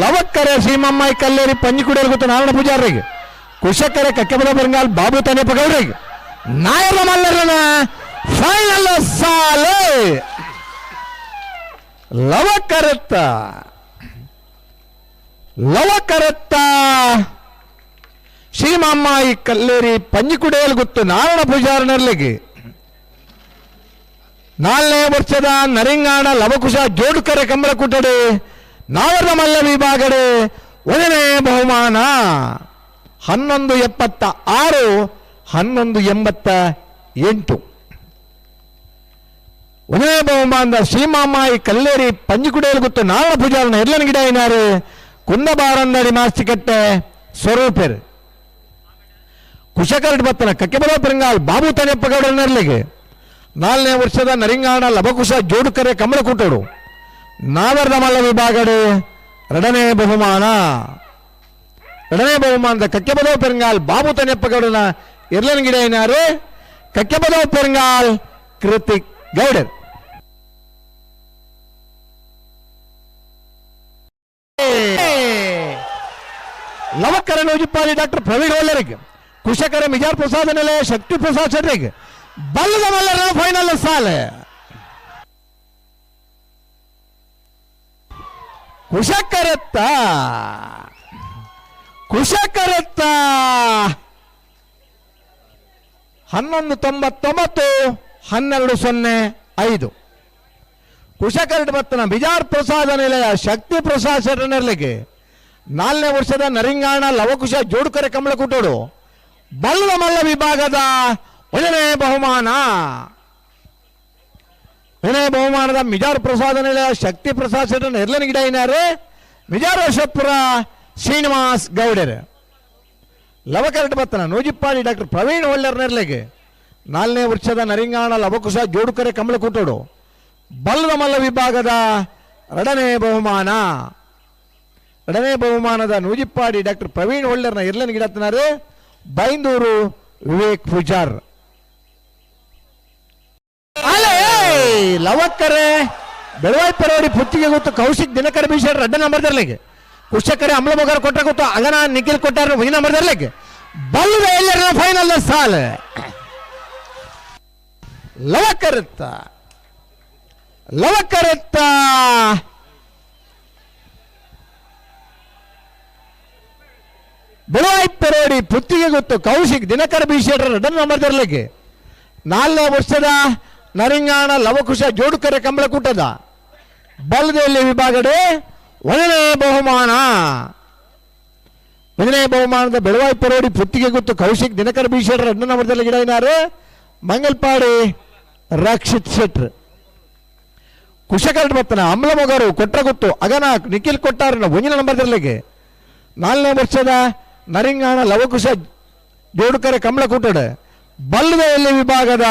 ಲವಕ್ಕರೆ ಸೀಮಮ್ಮಾಯಿ ಕಲ್ಲೇರಿ, ಪಂಜಿಕುಡಿಯರ್ ಗೊತ್ತು ನಾರಾಯಣ ಪೂಜಾರಿಗೆ ಕುಶಕರೆ, ಕಕ್ಕೆಬದ ಬೆಂಗಾಲ್, ಬಾಬು ತಾನೇ ಗೌಡ್ರಿಗೆ ನಾಯರ ಮಲ್ಲರನ ಫೈನಲ್ ಸಾಲೆ. ಲವಕರತ್ತ. ಲವಕರತ್ತ. ಸೀಮಮ್ಮಾಯಿ ಕಲ್ಲೇರಿ ಪಂಜಿಕುಡಿಯಲ್ಲಿ ಗೊತ್ತು ನಾರಾಯಣ ಪೂಜಾರನರ್ಲಿಗೆ ನಾಲ್ನೇ ವರ್ಷದ ನರಿಂಗಾಣ ಲವಕುಶ ಜೋಡುಕರೆ ಕಂಬಳ ಕುಟ್ಟಡೆ ನಾವರ ಮಲ್ಲವಿ ಬಾಗಡೆ ಒಂದನೇ ಬಹುಮಾನ ಹನ್ನೊಂದು ಎಪ್ಪತ್ತ ಆರು, ಹನ್ನೊಂದು ಎಂಬತ್ತ ಎಂಟು. ಒಂದನೇ ಬಹುಮಾನದ ಶ್ರೀಮಾಮಾಯಿ ಕಲ್ಲೇರಿ ಪಂಜಿಕುಡಿಯಲ್ಲಿ ಗೊತ್ತು ನಾಳ ಪೂಜಾರನ ಎಲ್ಲನ ಗಿಡ ಏನಾರು? ಕುಂದಬಾರಂದಡಿ ಮಾಸ್ತಿಕಟ್ಟೆ ಸ್ವರೂಪರ್. ಕುಶಕರಡ್ ಬತ್ತನ ಕಕ್ಕೆಬಲ ಪೆರಂಗಾಲ್ ಬಾಬು ತನೆಪ್ಪಗೌಡ ನರ್ಲಿಗೆ ನಾಲ್ನೇ ವರ್ಷದ ನರಿಂಗಾಣ ಲಭಕುಶ ಜೋಡುಕರೆ ಕಮಲ ನಾವರ್ದ ಮಲ್ಲ ವಿಭಾಗಡು ಎರಡನೇ ಬಹುಮಾನ ಎರಡನೇ ಬಹುಮಾನದ ಕಕ್ಕೆಬದವ ಪೆರಂಗಾಲ್ ಬಾಬು ತನೆಪ್ಪ ಗೌಡನ ಇರ್ಲನ್ ಗಿಡ ಏನಾರು ಕಕ್ಕೆಬದವ ಪೆರಂಗಾಲ್ ಕೃತಿಕ್ ಗೌಡರ್ ಲವಕರ ನೂಜಿಪ್ಪಾಲಿ ಡಾಕ್ಟರ್ ಪ್ರವೀಣ್ ಒಲ್ಲರಿಗೆ ಕುಶಕರ ಮಿಜಾರ್ ಪ್ರಸಾದ್ ನಿಲಯ ಶಕ್ತಿ ಪ್ರಸಾದ್ ಶೆಟ್ರಿಗೆ ಬಲ್ಲದ ಮಲ್ಲರ ಫೈನಲ್ ಸಾಲ ಕುಶಕರತ್ತ. ಕುಶಕರತ್ತ. ಹನ್ನೊಂದು ತೊಂಬತ್ತೊಂಬತ್ತು, ಹನ್ನೆರಡು ಸೊನ್ನೆ ಐದು. ಬತ್ತನ ಬಿಜಾರ್ ಪ್ರಸಾದ ನಿಲಯ ಶಕ್ತಿ ಪ್ರಸಾದ್ ಶೆಟ್ಟನರ್ಲಿಗೆ ನಾಲ್ನೇ ವರ್ಷದ ನರಿಂಗಾಣ ಲವಕುಶ ಜೋಡುಕರೆ ಕಮಲ ಕುಟ್ಟೋಡು ಬಲ್ಲ ಮಲ್ಲ ವಿಭಾಗದ ಒಂದನೇ ಬಹುಮಾನ. ಬಹುಮಾನದ ಮಿಜಾರ್ ಪ್ರಸಾದ ಶಕ್ತಿ ಪ್ರಸಾದ್ ಶೆಟ್ಟರ್ ಎರ್ಲನ ಗಿಡ ಏನಾರು ಮಿಜಾರ್ ವರ್ಷಪುರ ಶ್ರೀನಿವಾಸ್ ಗೌಡರ್. ಬತ್ತನ ನೂಜಿಪ್ಪಾಡಿ ಡಾಕ್ಟರ್ ಪ್ರವೀಣ್ ಒಳ್ಳೆರ್ನೆರ್ಲೆಗೆ ನಾಲ್ನೇ ವರ್ಷದ ನರಿಂಗಾಣ ಲವಕುಶ ಜೋಡುಕರೆ ಕಮಲ ಕುಟ್ಟೋಡು. ಬಲ್ಲದ ಮಲ್ಲ ವಿಭಾಗದ ಎರಡನೇ ಬಹುಮಾನ. ಎರಡನೇ ಬಹುಮಾನದ ನೂಜಿಪ್ಪಾಡಿ ಡಾಕ್ಟರ್ ಪ್ರವೀಣ್ ಒಳ್ಳೆರ್ನ ಇರ್ಲನ್ ಗಿಡತನಾರೆ ಬೈಂದೂರು ವಿವೇಕ್ ಪೂಜಾರ್. ಲವಕ್ಕರೆ, ಬೆಳವಾಯಿ ಪರವಡಿ ಪುತ್ತಿಗೆ ಗೊತ್ತು ಕೌಶಿಕ್ ದಿನಕರ ಬೀಸರ್ ರಡ್ಡ ನಂಬರ್ ತರಲಿಕ್ಕೆ ಕುಶಕರೆ ಅಮ್ಲ ಮಗರ ಕೊಟ್ಟ ಗೊತ್ತು ಅಗನ ನಿಖಿಲ್ ಕೊಟ್ಟಾರ ಈ ನಂಬರ್ ತರಲಿಕ್ಕೆ ಬಲ್ಲದ ಎಲ್ಲರ ಫೈನಲ್ ಸಾಲ. ಲವಕ್ಕರತ್ತ ಲವಕ್ಕರತ್ತ ಬೆಳವಾಯಿ ಪರವಾಡಿ ಪುತ್ತಿಗೆ ಗೊತ್ತು ಕೌಶಿಕ್ ದಿನಕರ ಬೀಸೇಡ್ರ ರಡ್ಡ ನಂಬರ್ ತರಲಿಕ್ಕೆ ನಾಲ್ನೇ ವರ್ಷದ ನರಿಂಗಾಣ ಲವಕುಶ ಜೋಡುಕರೆ ಕಂಬಳ ಕೂಟದ. ಬಲದಲ್ಲಿ ವಿಭಾಗಡೆ ಒಂದನೇ ಬಹುಮಾನ. ಒಂದನೇ ಬಹುಮಾನದ ಬೆಳವಾಯಿ ಪರೋಡಿ ಪುತ್ತಿಗೆ ಗೊತ್ತು ಕೌಶಿಕ್ ದಿನಕರ ಬೀಸೇಡ್ರ ರೆಡ್ಡ ನಂಬರ್ದಲ್ಲಿ ಗಿಡ ಏನಾರು ಮಂಗಲ್ಪಾಡಿ ರಕ್ಷಿತ್ ಶೆಟ್ರ್. ಕುಶಕರಡ್ ಬತ್ತನ ಅಮ್ಲ ಮಗರು ಕೊಟ್ರ ಗೊತ್ತು ಅಗನ ನಿಖಿಲ್ ಕೊಟ್ಟಾರ ಒಂದಿನ ನಂಬರ್ದಲ್ಲಿಗೆ ನಾಲ್ನೇ ವರ್ಷದ ನರಿಂಗಾಣ ಲವಕುಶ ಜೋಡುಕರೆ ಕಂಬಳ ಕೂಟಡೆ ಬಲ್ಲದೆಯಲ್ಲಿ ವಿಭಾಗದ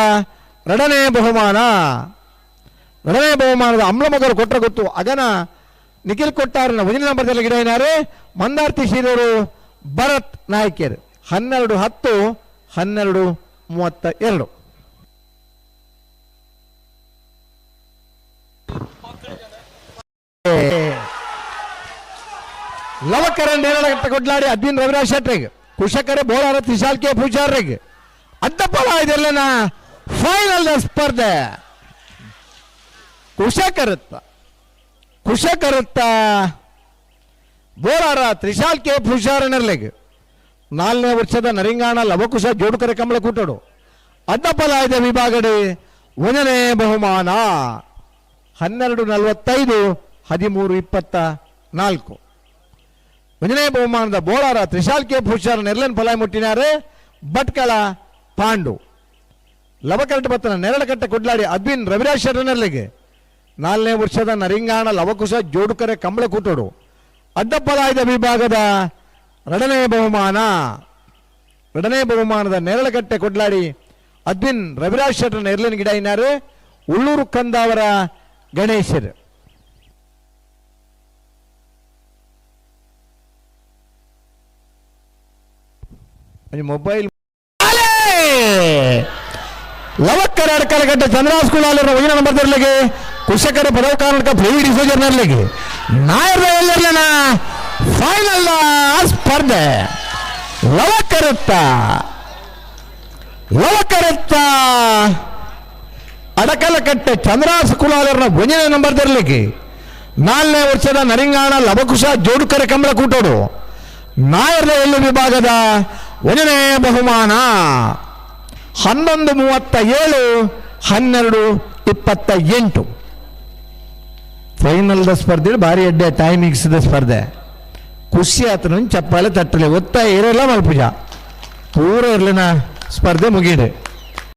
ಎರಡನೇ ಬಹುಮಾನ. ಎರಡನೇ ಬಹುಮಾನದ ಅಮ್ಲ ಕೊಟ್ಟರೆ ಗೊತ್ತು. ಅಗನ ನಿಖಿಲ್ ಕೊಟ್ಟಾರನ ಒಂದನೇ ನಂಬರ್ದಲ್ಲಿ ಗಿಡ ಏನಾರೆ? ಮಂದಾರ್ತಿ ಶ್ರೀರವರು ಭರತ್ ನಾಯ್ಕರ್. ಹನ್ನೆರಡು ಹತ್ತು, ಹನ್ನೆರಡು ಮೂವತ್ತ ಎರಡು. ಲವಕರ ನೇರಳಗಟ್ಟ ಕೊಡ್ಲಾಡಿ ಅದ್ವಿನ್ ರವಿರಾಜ್ ಶೆಟ್ರಿಗೆ. ಕುಶಕರೆ ಬೋಳಾರ ತ್ರಿಶಾಲ್ಕೆ ಪೂಜಾರ್ರಿಗೆ. ಅಡ್ಡಪ್ಪಳ ಇದೆಲ್ಲನ ಫೈನಲ್ ಸ್ಪರ್ಧೆ. ಕುಶಕರತ್ತ. ಬೋರಾರ ತ್ರಿಶಾಲ್ ಕೆ ಪೂಜಾರನರ್ಲೆಗೆ ನಾಲ್ನೇ ವರ್ಷದ ನರಿಂಗಾಣ ಲವಕುಶ ಜೋಡುಕರೆ ಕಮಲ ಕೂಟಡು ಅಡ್ಡಪಲಾಯದ ವಿಭಾಗಡೆ. ಒಂದನೇ ಬಹುಮಾನ. ಹನ್ನೆರಡು ನಲವತ್ತೈದು, ಹದಿಮೂರು ಇಪ್ಪತ್ತ ನಾಲ್ಕು. ಒಂದನೇ ಬಹುಮಾನದ ಬೋಳಾರ ತ್ರಿಶಾಲ್ ಕೆ ಭೂಷಾರ್ ನೆರ್ಲೆನ್ ಫಲಾಯ್ ಮುಟ್ಟಿನಾರೆ ಭಟ್ಕಳ ಪಾಂಡು. ಲವಕರಟ ಬತ್ತನ ನೆರಳಕಟ್ಟ ಕೊಡ್ಲಾಡಿ ಅದ್ವಿನ್ ರವಿರಾಜ್ ಶರಣರ್ಲಿಗೆ. ನಾಲ್ನೇ ವರ್ಷದ ನರಿಂಗಾಣ ಲವಕುಶ ಜೋಡುಕರೆ ಕಂಬಳ ಕೂಟೋಡು ಅಡ್ಡಪ್ಪಲಾಯ್ದ ವಿಭಾಗದ ಎರಡನೇ ಬಹುಮಾನ. ಎರಡನೇ ಬಹುಮಾನದ ನೆರಳಕಟ್ಟೆ ಕೊಡ್ಲಾಡಿ ಅದ್ವಿನ್ ರವಿರಾಜ್ ಶೆಟ್ಟರ ನೆರ್ಲಿನ ಗಿಡ ಇನ್ನಾರು ಉಳ್ಳೂರು ಕಂದಾವರ ಗಣೇಶರ್. ಮೊಬೈಲ್ ಅಡಕಲಗಡ್ಡ ಚಂದ್ರಾಸ್ ಕುಳಾಲರ ನಂಬರ್ ತರಲಿಗೆ ಕುಶಕರ ಪದವ ಕಾರಣಕ್ಕೆ ಪ್ರವಿ ಡಿಸೋಜರ್ ನಾಯರ್ ಎಲ್ಲರ್ಲನ ಫೈನಲ್ ಸ್ಪರ್ಧೆ. ಲವಕರುತ್ತ. ಲವಕರುತ್ತ. ಅಡಕಲಕಟ್ಟೆ ಚಂದ್ರಾಸ ಕುಲಾದರ್ನ ಒಂದನೇ ನಂಬರ್ ತರಲಿಕ್ಕೆ. ನಾಲ್ನೇ ವರ್ಷದ ನರಿಂಗಾಣ ಲವಕುಶ ಜೋಡುಕರ ಕಂಬಳ ಕೂಟೋಡು. ನಾಯರ್ನ ಎಲ್ಲ ವಿಭಾಗದ ಒಂದನೇ ಬಹುಮಾನ. ಹನ್ನೊಂದು ಮೂವತ್ತ ಏಳು ಹನ್ನೆರಡು ಇಪ್ಪತ್ತ ಎಂಟು ಫೈನಲ್ದ ಸ್ಪರ್ಧೆ ಭಾರಿ ಅಡ್ಡೆ ಟೈಮಿಂಗ್ಸ್ದ ಸ್ಪರ್ಧೆ. ಖುಷಿ ಆತನ ಚಪ್ಪಾಳೆ ತಟ್ಟಲೆ ಒತ್ತಾಯ ಇರಲ್ಲ ಮಲ್ಪುಜ. ಪೂರ ಇರ್ಲಿನ ಸ್ಪರ್ಧೆ ಮುಗೀಡೆ